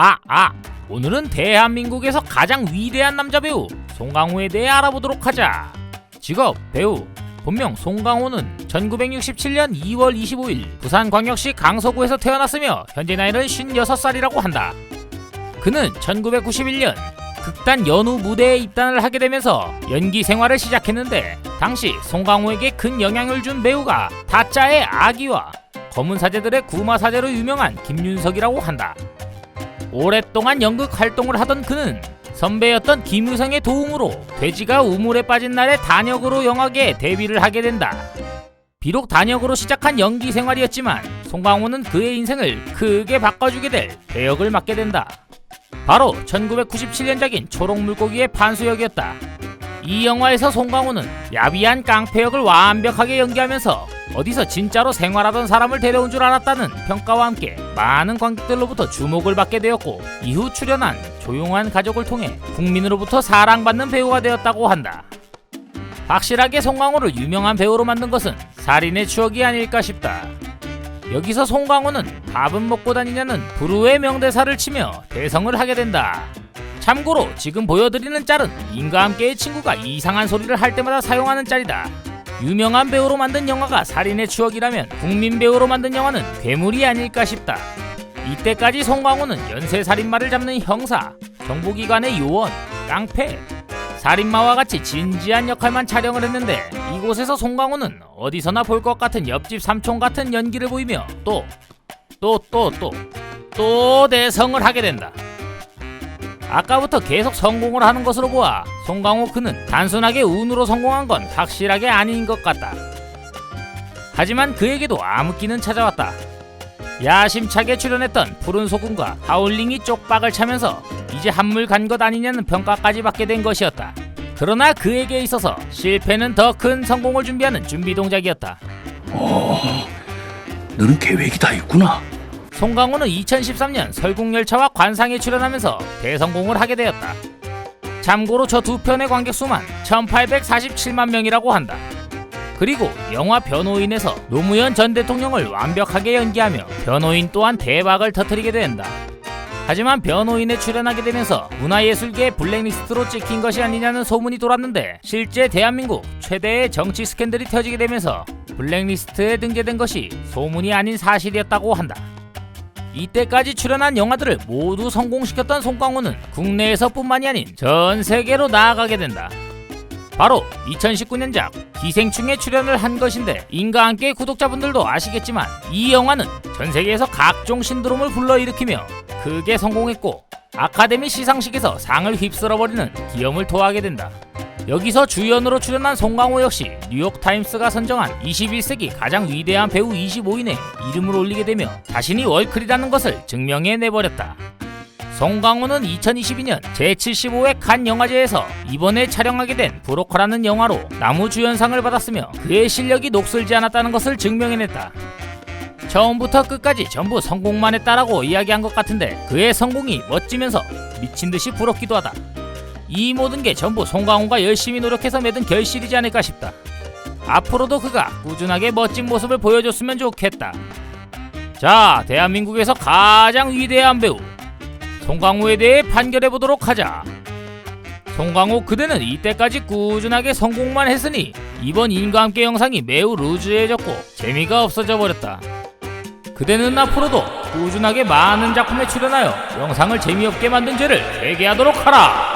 아, 아. 오늘은 대한민국에서 가장 위대한 남자 배우 송강호에 대해 알아보도록 하자. 직업 배우. 본명 송강호는 1967년 2월 25일 부산광역시 강서구에서 태어났으며 현재 나이는 56살이라고 한다. 그는 1991년 극단 연우 무대에 입단을 하게 되면서 연기 생활을 시작했는데 당시 송강호에게 큰 영향을 준 배우가 타짜의 아기와 검은 사제들의 구마 사제로 유명한 김윤석이라고 한다. 오랫동안 연극 활동을 하던 그는 선배였던 김유성의 도움으로 돼지가 우물에 빠진 날의 단역으로 영화계에 데뷔를 하게 된다. 비록 단역으로 시작한 연기 생활이었지만 송강호는 그의 인생을 크게 바꿔주게 될 배역을 맡게 된다. 바로 1997년작인 초록물고기의 판수 역이었다. 이 영화에서 송강호는 야비한 깡패 역을 완벽하게 연기하면서 어디서 진짜로 생활하던 사람을 데려온 줄 알았다는 평가와 함께 많은 관객들로부터 주목을 받게 되었고 이후 출연한 조용한 가족을 통해 국민으로부터 사랑받는 배우가 되었다고 한다. 확실하게 송강호를 유명한 배우로 만든 것은 살인의 추억이 아닐까 싶다. 여기서 송강호는 밥은 먹고 다니냐는 부르의 명대사를 치며 대성을 하게 된다. 참고로 지금 보여드리는 짤은 인과 함께의 친구가 이상한 소리를 할 때마다 사용하는 짤이다. 유명한 배우로 만든 영화가 살인의 추억이라면 국민 배우로 만든 영화는 괴물이 아닐까 싶다. 이때까지 송강호는 연쇄 살인마를 잡는 형사, 정보기관의 요원, 깡패, 살인마와 같이 진지한 역할만 촬영을 했는데 이곳에서 송강호는 어디서나 볼 것 같은 옆집 삼촌 같은 연기를 보이며 또 또 또 또 또 대성을 하게 된다. 아까부터 계속 성공을 하는 것으로 보아 송강호 그는 단순하게 운으로 성공한 건 확실하게 아닌 것 같다. 하지만 그에게도 암흑기는 찾아왔다. 야심차게 출연했던 푸른 소금과 하울링이 쪽박을 차면서 이제 한물 간 것 아니냐는 평가까지 받게 된 것이었다. 그러나 그에게 있어서 실패는 더 큰 성공을 준비하는 준비 동작이었다. 어, 너는 계획이 다 있구나. 송강호는 2013년 설국열차와 관상에 출연하면서 대성공을 하게 되었다. 참고로 저 두 편의 관객 수만 1847만 명이라고 한다. 그리고 영화 변호인에서 노무현 전 대통령을 완벽하게 연기하며 변호인 또한 대박을 터뜨리게 된다. 하지만 변호인에 출연하게 되면서 문화예술계 블랙리스트로 찍힌 것이 아니냐는 소문이 돌았는데 실제 대한민국 최대의 정치 스캔들이 터지게 되면서 블랙리스트에 등재된 것이 소문이 아닌 사실이었다고 한다. 이때까지 출연한 영화들을 모두 성공시켰던 송강호는 국내에서뿐만이 아닌 전 세계로 나아가게 된다. 바로 2019년작 기생충에 출연을 한 것인데 인과 함께 구독자분들도 아시겠지만 이 영화는 전 세계에서 각종 신드롬을 불러일으키며 크게 성공했고 아카데미 시상식에서 상을 휩쓸어버리는 기염을 토하게 된다. 여기서 주연으로 출연한 송강호 역시 뉴욕타임스가 선정한 21세기 가장 위대한 배우 25인에 이름을 올리게 되며 자신이 월클이라는 것을 증명해 내버렸다. 송강호는 2022년 제75회 칸 영화제에서 이번에 촬영하게 된 브로커라는 영화로 나무 주연상을 받았으며 그의 실력이 녹슬지 않았다는 것을 증명해냈다. 처음부터 끝까지 전부 성공만 했다라고 이야기한 것 같은데 그의 성공이 멋지면서 미친 듯이 부럽기도 하다. 이 모든 게 전부 송강호가 열심히 노력해서 맺은 결실이지 않을까 싶다. 앞으로도 그가 꾸준하게 멋진 모습을 보여줬으면 좋겠다. 자, 대한민국에서 가장 위대한 배우 송강호에 대해 판결해 보도록 하자. 송강호 그대는 이때까지 꾸준하게 성공만 했으니 이번 인과 함께 영상이 매우 루즈해졌고 재미가 없어져 버렸다. 그대는 앞으로도 꾸준하게 많은 작품에 출연하여 영상을 재미없게 만든 죄를 회개하도록 하라.